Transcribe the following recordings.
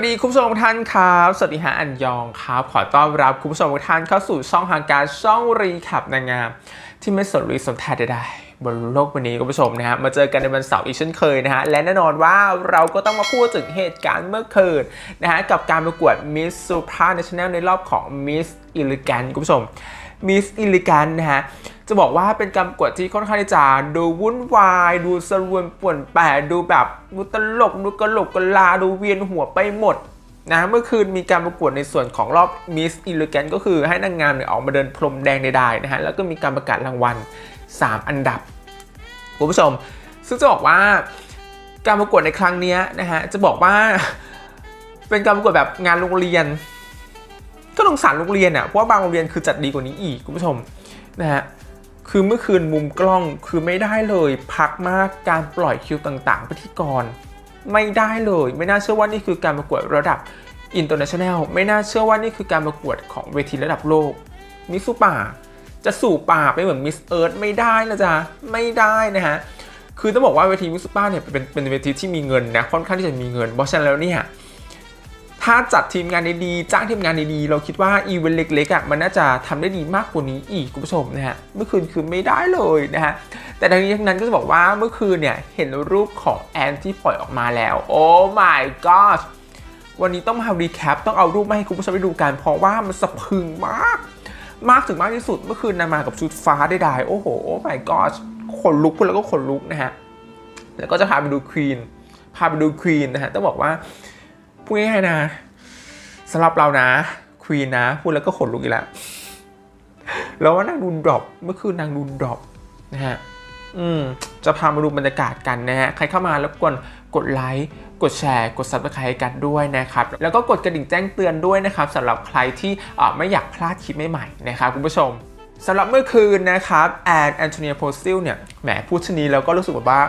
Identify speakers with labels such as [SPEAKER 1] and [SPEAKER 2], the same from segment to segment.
[SPEAKER 1] วัสดีคุณผู้ชมทุกท่านครับ สวัสดีฮะอันยองครับ ขอต้อนรับคุณผู้ชมทุกท่านเข้าสู่ช่องทางการช่องรีแคปนางงามที่ไม่สนรีสนแทใดๆบนโลกวันนี้คุณผู้ชมนะฮะมาเจอกันในวันเสาร์อีกเช่นเคยนะฮะและแน่นอนว่าเราก็ต้องมาพูดถึงเหตุการณ์เมื่อคืนนะฮะกับการประกวด Miss Supranational ในรอบของ Miss Elegant คุณผู้ชม Miss Elegant นะฮะจะบอกว่าเป็นการประกวดที่ค่อนข้างจะดูวุ่นวาย ดูสรวนป่วนแปรดูแบบดูตลกดูกระโหลกกระลาดูเวียนหัวไปหมดนะเมื่อคืนมีการประกวดในส่วนของรอบ Miss Elegant ก็คือให้นางงามเนี่ยออกมาเดินพรมแดงใดๆนะฮะแล้วก็มีการประกาศรางวัล 3 อันดับคุณผู้ชม ซึ่งจะบอกว่าการประกวดในครั้งนี้นะฮะจะบอกว่าเป็นการประกวดแบบงานโรงเรียน ก็สงสารโรงเรียนอะเพราะว่าบางโรงเรียนคือจัดดีกว่านี้อีกคุณผู้ชมนะฮะคือเมื่อคืนมุมกล้องคือไม่ได้เลย พักมากการปล่อยคิวต่างๆ พิธีกร ไม่ได้เลย ไม่น่าเชื่อว่านี่คือการประกวดระดับอินเตอร์เนชั่นแนลไม่น่าเชื่อว่านี่คือการประกวดของเวทีระดับโลกมิสซูป่า จะสู่ป่าไปเหมือนมิสเอิร์ธไม่ได้นะจ๊ะไม่ได้นะฮะคือต้องบอกว่าเวทีมิสซูป่าเนี่ยเป็นเป็นเวทีที่มีเงินนะค่อนข้างที่จะมีเงินเพราะฉะนั้นแล้วเนี่ย ถ้าจัดทีมงานดีๆจ้างทีมงานดีๆเราคิดว่าอีเวนต์เล็กๆอะมันน่าจะทำได้ดีมากกว่านี้อีกคุณผู้ชมนะฮะเมื่อคืนคือไม่ได้เลยนะฮะแต่ทั้งนี้ทั้งนั้นก็จะบอกว่าเมื่อคืนเนี่ยเห็นรูปของแอนที่ปล่อยออกมาแล้ว โอ้ my god วันนี้ต้องมารีแคปต้องเอารูปมาให้คุณผู้ชมได้ดูกัน เพราะว่ามันสะพึงมาก มากถึงมากที่สุดเมื่อคืนนางมากับชุดฟ้าได้ได้โอ้โห my god ขนลุกพูดแล้วก็ขนลุกนะฮะแล้วก็จะพาไปดูควีนพาไปดูควีนนะฮะต้องบอกว่า พูดง่ายๆนะสำหรับเรานะควีนนะ พูดแล้วก็ขนลุกอีกแล้วแล้วว่านางดูดรอปเมื่อคืนนางดูดรอปนะฮะอืมจะพามาดูบรรยากาศกันนะฮะ ใครเข้ามาแล้วกดกดไลค์ กดแชร์ กด subscribe กันด้วยนะครับ แล้วก็กดกระดิ่งแจ้งเตือนด้วยนะครับสำหรับใครที่อ่าไม่อยากพลาดคลิปใหม่ๆนะครับคุณผู้ชมสำหรับเมื่อคืนนะครับแอนแอนโทเนียโพซิลเนี่ยแหมพูดชนีแล้วก็รู้สึกแบบว่า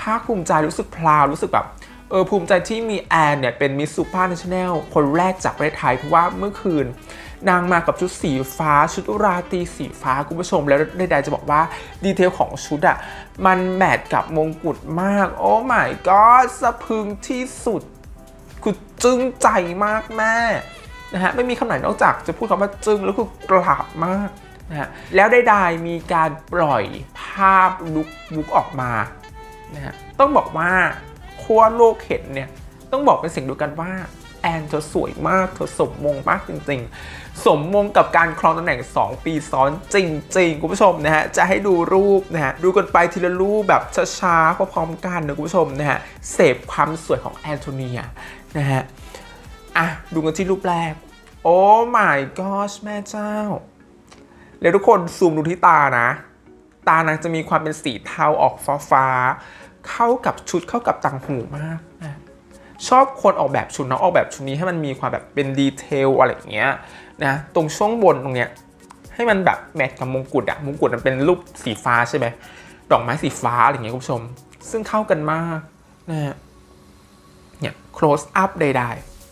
[SPEAKER 1] ภาคภูมิใจรู้สึกพลาวรู้สึกแบบ เออภูมิใจที่มีแอนเนี่ยเป็นมิสซูปอร์เนชั่นแนลคนแรกจากประเทศไทย เพราะว่าเมื่อคืน นางมากับชุดสีฟ้า ชุดราตรีสีฟ้าคุณผู้ชม แล้วใดๆจะบอกว่า ดีเทลของชุดอะมันแมทกับมงกุฎมาก โอ้ my god สะพึงที่สุดคือจึ้งใจมากแม่นะฮะไม่มีคำไหนนอกจากจะพูดคำว่าจึ้งแล้วคือกราบมากนะฮะแล้วใดๆมีการปล่อยภาพลุกลุกออกมานะฮะต้องบอกว่า ทั่วโลกเห็นเนี่ยต้องบอกเป็นเสียงเดียวกันว่าแอนเธอสวยมากเธอสมมงมากจริงๆ สมมงกับการครองตำแหน่ง 2 ปีซ้อนจริงๆ คุณผู้ชมนะฮะ จะให้ดูรูปนะฮะ ดูกันไปทีละรูปแบบช้าๆพร้อมๆกันนะคุณผู้ชมนะฮะ เสพความสวยของแอนโทเนียนะฮะ อะ ดูกันที่รูปแรก โอ้ my gosh แม่เจ้า แล้วทุกคนซูมดูที่ตานะ ตานางจะมีความเป็นสีเทาออกฟ้าฟ้าๆ เข้ากับชุดเข้ากับต่างหูมากนะชอบคนออกแบบชุดนะออกแบบชุดนี้ให้มันมีความแบบเป็นดีเทลอะไรอย่างเงี้ยนะตรงช่วงบนตรงเนี้ยให้มันแบบแมทกับมงกุฎอะมงกุฎมันเป็นรูปสีฟ้าใช่ไหมดอกไม้สีฟ้าอะไรอย่างเงี้ยคุณผู้ชม ซึ่งเข้ากันมากนะฮะเนี่ย close up ใด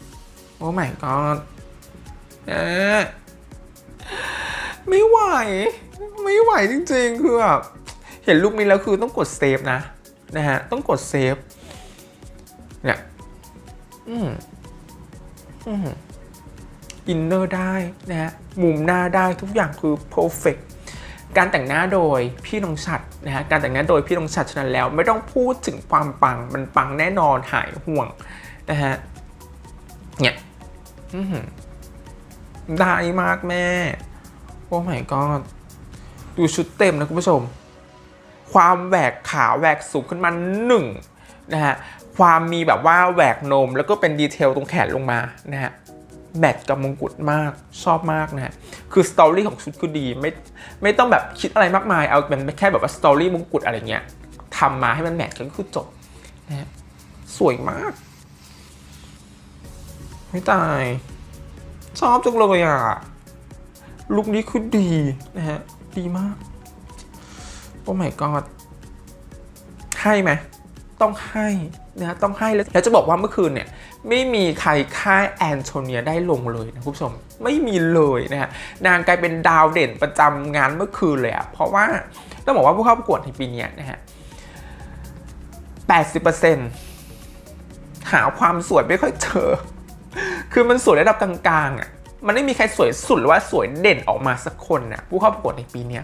[SPEAKER 1] ๆ โอ้ my god เอ๊ะไม่ไหว ไม่ไหวจริงๆ คือแบบเห็นรูปนี้แล้วคือต้องกดเซฟนะ นะฮะ ต้องกดเซฟเนี่ยอืมอืมอินเนอร์ได้นะฮะ มุมหน้าได้ทุกอย่างคือ perfect การแต่งหน้าโดยพี่นงชัดนะฮะ การแต่งหน้าโดยพี่นงชัดฉะนั้นแล้ว ไม่ต้องพูดถึงความปัง มันปังแน่นอนหายห่วงนะฮะ เนี่ยอื้อหือได้มากแม่ โอ้ my god ดูชุดเต็มนะคุณผู้ชม ความแหวกขาแหวกสูงขึ้นมาหนึ่งนะฮะความมีแบบว่าแหวกนมแล้วก็เป็นดีเทลตรงแขนลงมานะฮะแมทกับมงกุฎมากชอบมากนะฮะคือสตอรี่ของชุดคือดีไม่ไม่ต้องแบบคิดอะไรมากมายเอาเป็นแค่แบบว่าสตอรี่มงกุฎอะไรเงี้ยทำมาให้มันแมทกันก็คือจบนะฮะสวยมาก ไม่ตาย ชอบจังเลยอะลุคนี้คือดีนะฮะดีมาก โอ้ my god ให้ไหมต้องให้นะต้องให้แล้วแล้วจะบอกว่าเมื่อคืนเนี่ยไม่มีใครค่ายแอนโทเนียได้ลงเลยนะคุณผู้ชมไม่มีเลยนะฮะนางกลายเป็นดาวเด่นประจำงานเมื่อคืนเลยอะเพราะว่าต้องบอกว่าผู้เข้าประกวดในปีนี้นะฮะ80%หาความสวยไม่ค่อยเจอ คือมันสวยระดับกลางๆอะมันไม่มีใครสวยสุดหรือว่าสวยเด่นออกมาสักคนน่ะผู้เข้าประกวดในปีนี้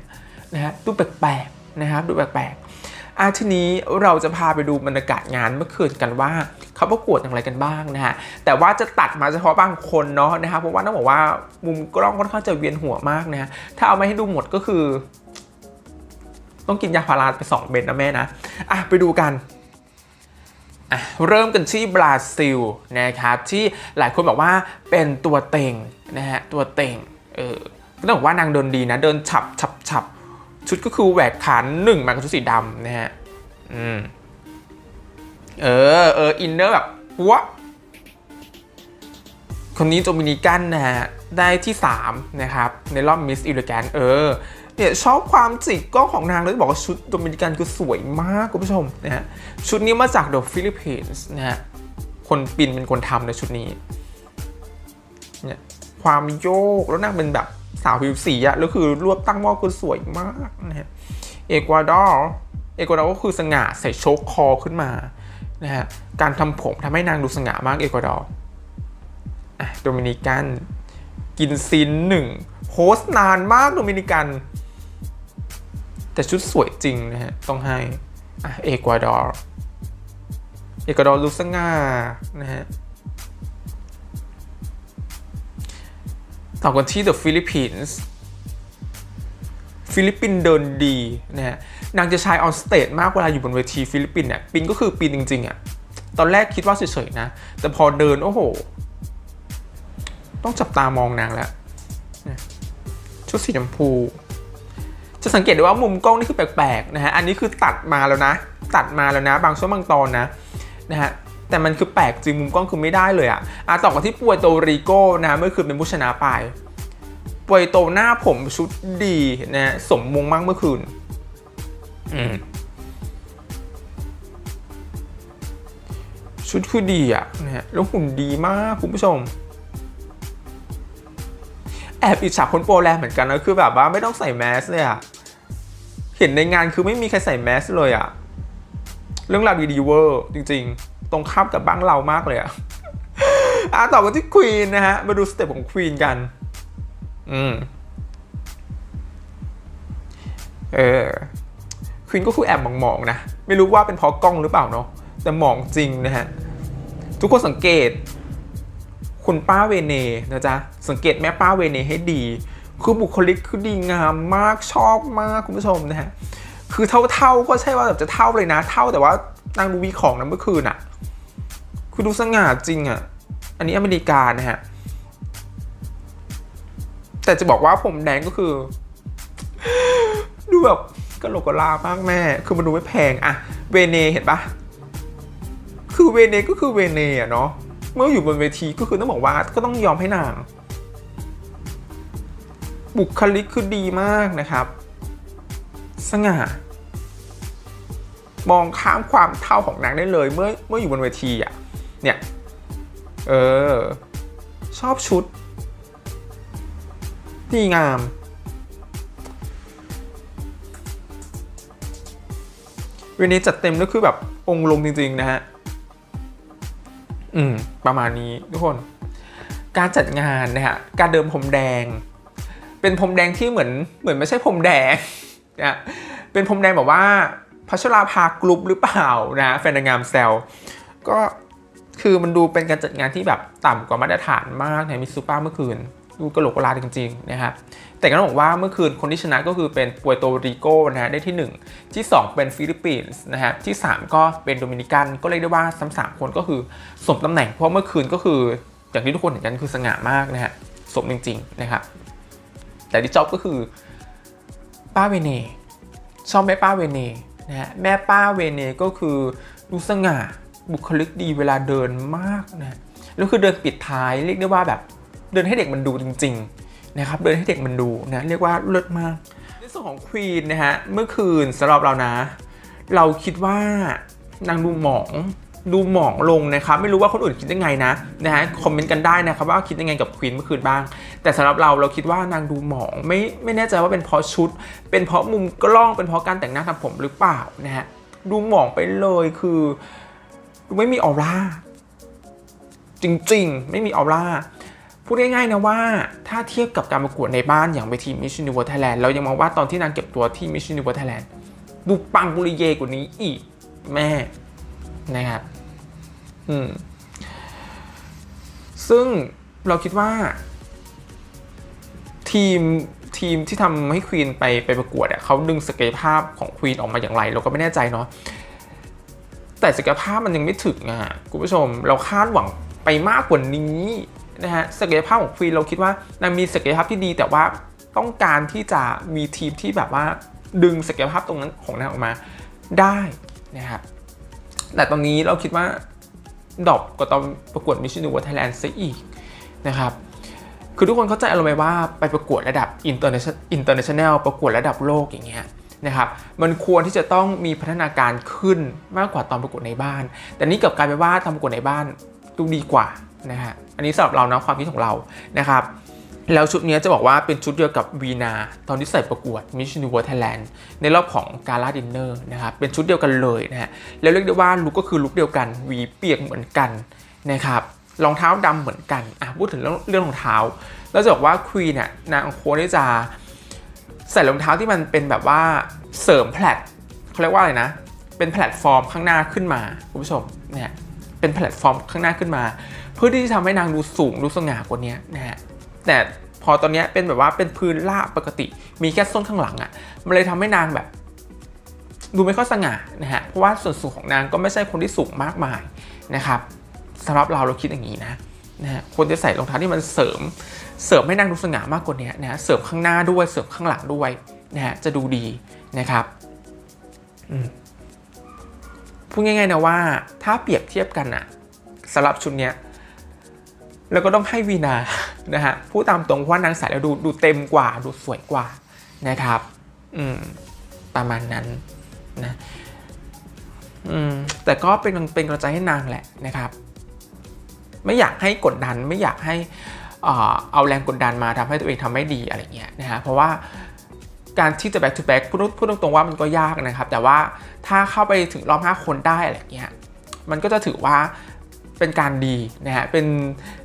[SPEAKER 1] นะฮะดูแปลกๆ นะครับดูแปลกๆอะทีนี้เราจะพาไปดูบรรยากาศงานเมื่อคืนกันว่าเขาประกวดอย่างไรกันบ้างนะฮะแต่ว่าจะตัดมาเฉพาะบางคนเนาะนะครับเพราะว่าต้องบอกว่ามุมกล้องค่อนข้างจะเวียนหัวมากนะฮะถ้าเอามาให้ดูหมดก็คือ ต้องกินยาพาราไปสองเม็ดนะแม่นะอะไปดูกันอะเริ่มกันที่บราซิลนะครับที่หลายคนบอกว่าเป็นตัวเต็งนะฮะตัวเต็งเออต้องบอกว่านางเดินดีนะเดินฉับฉับฉับ ชุดก็คือแหวกขาหนึ่งมากับชุดสีดำนะฮะอืมเออเอออินเนอร์แบบปัวคนนี้โดมินิกันนะฮะ ได้ที่ 3 นะครับ ในรอบมิสอิเลแกนเออเนี่ยชอบความจิกกล้องของนางเลยบอกว่าชุดโดมินิกันคือสวยมากคุณผู้ชมนะฮะ ชุดนี้มาจากเดอะฟิลิปปินส์นะฮะ คนปินเป็นคนทำในชุดนี้เนี่ยความโยกแล้วนางเป็นแบบ สาวผิวสีอะแล้วคือรวบตั้งหม้อคือสวยมากนะฮะเอกวาดอร์เอกวาดอร์ก็คือสง่าใส่โชคคอขึ้นมานะฮะการทำผมทำให้นางดูสง่ามากเอกวาดอร์อะโดมินิกันกินซินหนึ่งโพสต์นานมากโดมินิกัน แต่ชุดสวยจริงนะฮะ ต้องให้อะเอกวาดอร์เอกวาดอร์ลูสง่านะฮะ ต่อกันที่ The Philippines ฟิลิปปินเดินดีนะฮะนางจะใช้ออนสเตจมากเวลาอยู่บนเวทีฟิลิปปินเนี่ยปินก็คือปินจริงๆอะ่ะตอนแรกคิดว่าเฉยๆนะ แต่พอเดิน โอ้โห ต้องจับตามองนางแล้วชุดสีชมพู จะสังเกตได้ว่ามุมกล้องนี่คือแปลกๆนะฮะอันนี้คือตัดมาแล้วนะ ตัดมาแล้วนะ บางช่วงบางตอนนะนะฮะ แต่มันคือแปลกจริงมุมกล้องคือไม่ได้เลยอะอะต่อกันที่ปวยโตริโก้นะเมื่อคืนเป็นผู้ชนะไปปวยโตหน้าผมชุดดีนะฮะสมมงมากเมื่อคืน อืมชุดคือดีอะนะฮะแล้วหุ่นดีมากคุณผู้ชม แอบอิจฉาคนโปรแลนด์เหมือนกันนะคือแบบว่าไม่ต้องใส่แมสเลยอะเห็นในงานคือไม่มีใครใส่แมสเลยอะเรื่องราวดีๆเวอร์จริง ๆ ตรงข้ามกับบ้านเรามากเลยอะอะต่อกันที่ควีนนะฮะ มาดูสเต็ปของควีนกัน อืม เออควีนก็คือแอบมองๆนะ ไม่รู้ว่าเป็นเพราะกล้องหรือเปล่าเนาะ แต่มองจริงนะฮะ ทุกคนสังเกต คุณป้าเวเนนะจ๊ะ สังเกตแม่ป้าเวเนให้ดี คือบุคลิกคือดีงามมากชอบมากคุณผู้ชมนะฮะ คือเท่าๆก็ใช่ว่าแบบจะเท่าเลยนะ เท่าแต่ว่า นางดูวีของนะเมื่อคืนอะคือดูสง่าจริงอะอันนี้อเมริกานะฮะ แต่จะบอกว่าผมแดงก็คือ ดูแบบกะโหลกกะลามากแม่ คือมันดูไม่แพงอะเวเนเห็นปะคือเวเนก็คือเวเนอะเนาะ เมื่ออยู่บนเวทีก็คือต้องบอกว่าก็ต้องยอมให้นาง บุคลิกคือดีมากนะครับ สง่า มองข้ามความเท่าของนางได้เลย เมื่อเมื่ออยู่บนเวทีอะเนี่ยเออ ชอบชุดดีงาม เวเนจัดเต็มแล้วคือแบบองค์ลงจริง ๆ นะฮะ อืม ประมาณนี้ทุกคน การจัดงานนะฮะ การเดิมพรมแดง เป็นพรมแดงที่เหมือนเหมือนไม่ใช่พรมแดงนะเป็นพรมแดงแบบว่า พัชราภากรุ๊ปหรือเปล่านะแฟนนางงามแซลก็คือมันดูเป็นการจัดงานที่แบบต่ำกว่ามาตรฐานมากในมิสซูป้าเมื่อคืน ดูกระโหลกกระลาจริงๆนะครับแต่ก็ต้องบอกว่าเมื่อคืนคนที่ชนะก็คือเป็นปัวโตริโกนะฮะได้ที่ 1 ที่ 2 เป็นฟิลิปปินส์นะฮะที่ 3 ก็เป็นโดมินิกันก็เรียกได้ว่าทั้งสามคนก็คือสมตำแหน่งเพราะเมื่อคืนก็คืออย่างที่ทุกคนเห็นกันคือสง่ามากนะฮะสมจริงๆนะครับแต่ที่ชอบก็คือป้าเวเนชอบแม่ป้าเวเน นะฮะแม่ป้าเวเนก็คือดูสง่าบุคลิกดีเวลาเดินมากนะแล้วคือเดินปิดท้ายเรียกได้ว่าแบบเดินให้เด็กมันดูจริงๆนะครับเดินให้เด็กมันดูนะเรียกว่าเลิศมากในส่วนของควีนนะฮะเมื่อคืนสำหรับเรานะ เราคิดว่านางดูหมอง ดูหมองลงนะครับ ไม่รู้ว่าคนอื่นคิดยังไงนะนะฮะคอมเมนต์กันได้นะครับว่าคิดยังไงกับควีนเมื่อคืนบ้าง แต่สำหรับเราเราคิดว่านางดูหมองไม่ไม่แน่ใจว่าเป็นเพราะชุด เป็นเพราะมุมกล้องเป็นเพราะการแต่งหน้าทำผมหรือเปล่านะฮะดูหมองไปเลยคือดูไม่มีออร่าจริงๆ ไม่มีออร่าพูดง่ายๆนะว่าถ้าเทียบกับการประกวดในบ้านอย่างเวที Miss Universe Thailand เรายังมองว่าตอนที่นางเก็บตัวที่ Miss Universe Thailand ดูปังกุริเยกว่านี้อีกแม่นะครับ อืมซึ่งเราคิดว่า ทีมทีมที่ทำให้ควีนไปไปประกวดเขาดึงศักยภาพของควีนออกมาอย่างไร เราก็ไม่แน่ใจเนาะแต่ศักยภาพมันยังไม่ถึงอะคุณผู้ชม เราคาดหวังไปมากกว่านี้นะฮะศักยภาพของควีนเราคิดว่านางมีศักยภาพที่ดี แต่ว่าต้องการที่จะมีทีมที่แบบว่าดึงศักยภาพตรงนั้นของนางออกมาได้นะครับแต่ตอนนี้เราคิดว่า ดรอปกว่าตอนประกวดมิชชัน n ู v ว r ร์ Thailand ซะอีกนะครับคือทุกคนเข้าใจอารมณ์ไหมว่าไปประกวดระดับอินเตอร์เนชั่นแนลประกวดระดับโลกอย่างเงี้ยนะครับมันควรที่จะต้องมีพัฒนาการขึ้นมากกว่าตอนประกวดในบ้าน แต่นี่กลับกลายเป็นว่าทำประกวดในบ้านดูดีกว่านะฮะอันนี้สำหรับเรานะความคิดของเรานะครับ แล้วชุดนี้จะบอกว่าเป็นชุดเดียวกับวีนา ตอนที่ใส่ประกวด Miss Universe Thailand ในรอบของกาลาดินเนอร์นะครับเป็นชุดเดียวกันเลยนะฮะแล้วเรียกได้ว่าลุกก็คือลุกเดียวกันวีเปียกเหมือนกันนะครับรองเท้าดำเหมือนกันอะพูดถึงเรื่องเรื่องรองเท้า แล้วจะบอกว่าควีนเนี่ยนางควรที่จะใส่รองเท้าที่มันเป็นแบบว่าเสริมแพลตเขาเรียกว่าอะไรนะ เป็นแพลตฟอร์มข้างหน้าขึ้นมาคุณผู้ชมเนี่ยเป็นแพลตฟอร์มข้างหน้าขึ้นมา เพื่อที่จะทำให้นางดูสูงดูสง่ากว่านี้นะฮะแต่ พอตอนนี้เป็นแบบว่าเป็นพื้นราบปกติ มีแค่ส้นข้างหลังอะ่ะ มันเลยทำให้นางแบบ ดูไม่ค่อยสง่านะฮะ เพราะว่าส่วนสูงของนางก็ไม่ใช่คนที่สูงมากมายนะครับสำหรับเราเราคิดอย่างนี้นะนะฮะควรจะใส่รองเท้าที่มันเสริม เสริมให้นางดูสง่ามากกว่านี้นะฮะเสริมข้างหน้าด้วย เสริมข้างหลังด้วยนะฮะ จะดูดีนะครับพูดง่ายๆนะว่า ถ้าเปรียบเทียบกันอะสำหรับชุดเนี้ย แล้วก็ต้องให้วีนา นะฮะพูดตามตรงว่านางใส่แล้วดูดูเต็มกว่าดูสวยกว่านะครับ อืมประมาณนั้นนะอืมแต่ก็เป็นเป็นกำลังใจให้นางแหละนะครับ ไม่อยากให้กดดันไม่อยากให้เอ่เอาแรงกดดันมาทำให้ตัวเองทำไม่ดีอะไรเงี้ยนะฮะเพราะว่าการที่จะ back to back พูดพูดตรงๆว่ามันก็ยากนะครับ แต่ว่าถ้าเข้าไปถึงรอบ 5 คนได้อะไรเงี้ยมันก็จะถือว่าเป็นการดีนะฮะเป็น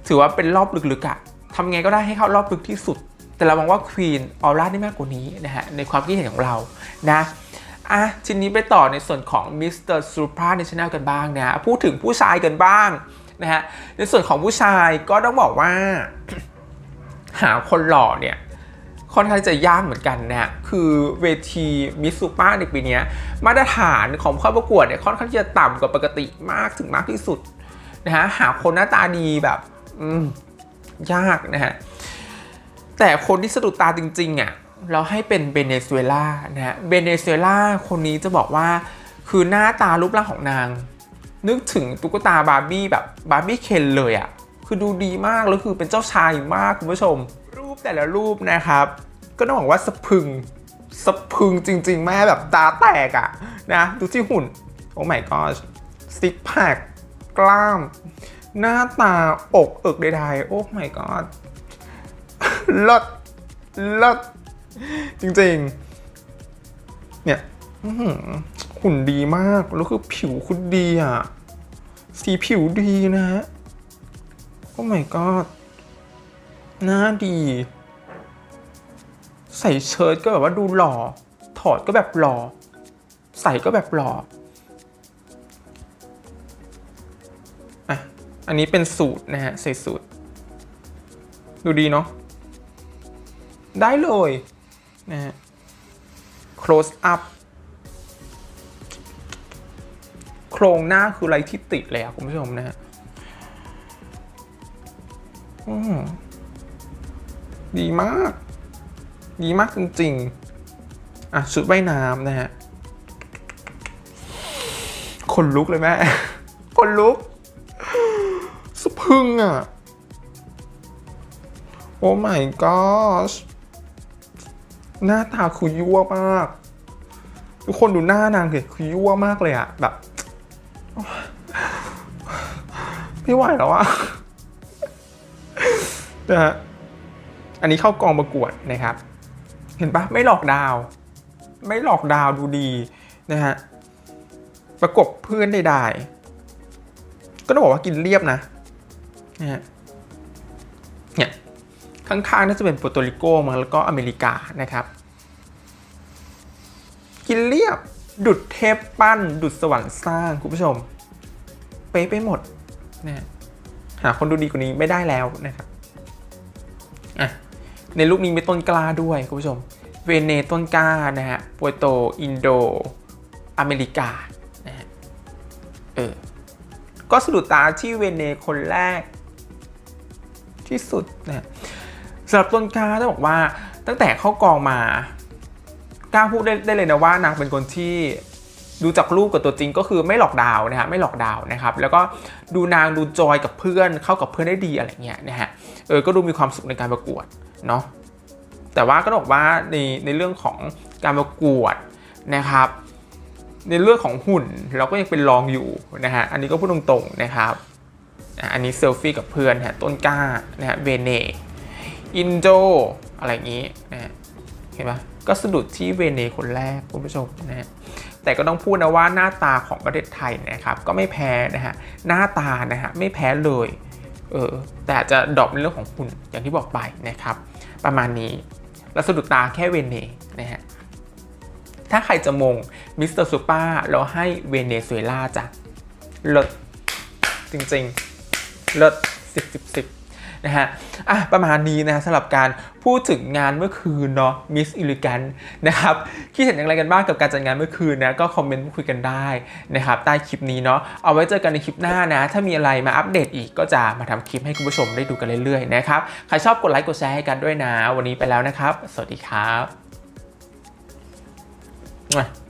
[SPEAKER 1] ถือว่าเป็นรอบลึกๆอะ ทำไงก็ได้ให้เข้ารอบลึกที่สุด แต่เรามองว่าควีนออร่าได้มากกว่านี้นะฮะในความคิดเห็นของเรานะอะทีนี้ไปต่อในส่วนของมิสเตอร์ซูปราในช anel กันบ้างนะพูดถึงผู้ชายกันบ้างนะฮะในส่วนของผู้ชายก็ต้องบอกว่า หาคนหล่อเนี่ยค่อนข้างจะยากเหมือนกันนะคือเวทีมิสูป้าในปีนี้มาตรฐานของเข้าประกวดเนี่ยค่อนข้างจะต่ำกว่าปกติมากถึงมากที่สุดนะฮะหาคนหน้าตาดีแบบ อืม ยากนะฮะ แต่คนที่สะดุดตาจริงๆอะเราให้เป็นเบเนซุเอลานะฮะ เบเนซุเอลาคนนี้จะบอกว่าคือหน้าตารูปร่างของนาง นึกถึงตุ๊กตาบาร์บี้แบบบาร์บี้เคนเลยอะ่ะ คือดูดีมาก แล้วคือเป็นเจ้าชายมากคุณผู้ชม รูปแต่ละรูปนะครับ ก็ต้องบอกว่าสะพึงสะพึงจริง ๆ แม่แบบตาแตกอะ่ะนะ ดูที่หุ่น โอ้ my god ซิกแพคกล้าม หน้าตาอกอิกใดๆโอ้ my god เลิศเลิศจริงๆ เนี่ยหุ่นดีมาก แล้วคือผิวคุณดีอะ สีผิวดีนะฮะ โอ้ my god หน้าดี ใส่เชิ้ตก็แบบว่าดูหล่อ ถอดก็แบบหล่อ ใส่ก็แบบหล่อ อันนี้เป็นสูตรนะฮะใส่สูตร ดูดีเนาะได้เลยนะฮะ close up โครงหน้าคืออะไรที่ติดเลยอะคุณผู้ชมนะฮะอืมดีมาก ดีมากจริงๆ อะชุดว่ายน้ำนะฮะ คนลุกเลยแม่ คนลุก งอะ โอ้ my gosh หน้าตาคือยั่วมาก ทุกคนดูหน้านางสิคือยั่วมากเลยอะแบบไม่ไหวแล้วอะนะฮะอันนี้เข้ากองประกวดนะครับ เห็นปะไม่หลอกดาว ไม่หลอกดาวดูดีนะฮะประกบเพื่อนใดๆก็ต้องบอกว่ากินเรียบนะ นะฮะเนี่ยข้างๆน่าจะเป็นโปรโตริโกมั้งแล้วก็อเมริกานะครับ กินเรียบดุดเทพปั้น ดุดสวรรค์สร้างคุณผู้ชม เป๊ะไปหมดนะหาคนดูดีกว่านี้ไม่ได้แล้วนะครับอะในลูกนี้มีต้นกล้าด้วยคุณผู้ชม เวเนต้นกล้านะฮะปัวโตอินโด อเมริกานะฮะเออก็สะดุดตาที่เวเนคนแรก ที่สุดนะสำหรับต้นกล้าต้องบอกว่าตั้งแต่เข้ากองมากล้าพูดได้ได้เลยนะว่านางเป็นคนที่ดูจากรูปกับตัวจริงก็คือไม่หลอกดาวนะฮะไม่หลอกดาวนะครับแล้วก็ดูนางดูจอยกับเพื่อนเข้ากับเพื่อนได้ดีอะไรเงี้ยนะฮะเออก็ดูมีความสุขในการประกวดเนาะแต่ว่าก็บอกว่าในในเรื่องของการประกวดนะครับ ในเรื่องของหุ่นเราก็ยังเป็นรองอยู่นะฮะอันนี้ก็พูดตรงๆนะครับ อะอันนี้เซลฟี่กับเพื่อนฮะต้นกล้านะฮะเวเนอินโดอะไรอย่างนี้นะฮะเห็นปะก็สะดุดที่เวเนคนแรกคุณผู้ชมนะฮะแต่ก็ต้องพูดนะว่าหน้าตาของประเทศไทยนะครับ ก็ไม่แพ้นะฮะหน้าตานะฮะไม่แพ้เลยเออแต่อาจจะดรอปในเรื่องของหุ่นอย่างที่บอกไปนะครับ ประมาณนี้แล้วสะดุดตาแค่เวเนนะฮะถ้าใครจะมงมิสเตอร์ซูเปอร์เราให้เวเนซุเอลาจ้ะลิศจริงๆ เลิศสิบสิบสิบนะฮะอะประมาณนี้นะฮะสำหรับการพูดถึงงานเมื่อคืนเนาะมิสอิลิกันนะครับคิดเห็นอย่างไรกันบ้างกับการจัดงานเมื่อคืนนะก็คอมเมนต์พูดคุยกันได้นะครับใต้คลิปนี้เนาะเอาไว้เจอกันในคลิปหน้านะ ถ้ามีอะไรมาอัปเดตอีกก็จะมาทำคลิปให้คุณผู้ชมได้ดูกันเรื่อยๆนะครับใครชอบกดไลค์กดแชร์ให้กันด้วยนะ วันนี้ไปแล้วนะครับ สวัสดีครับ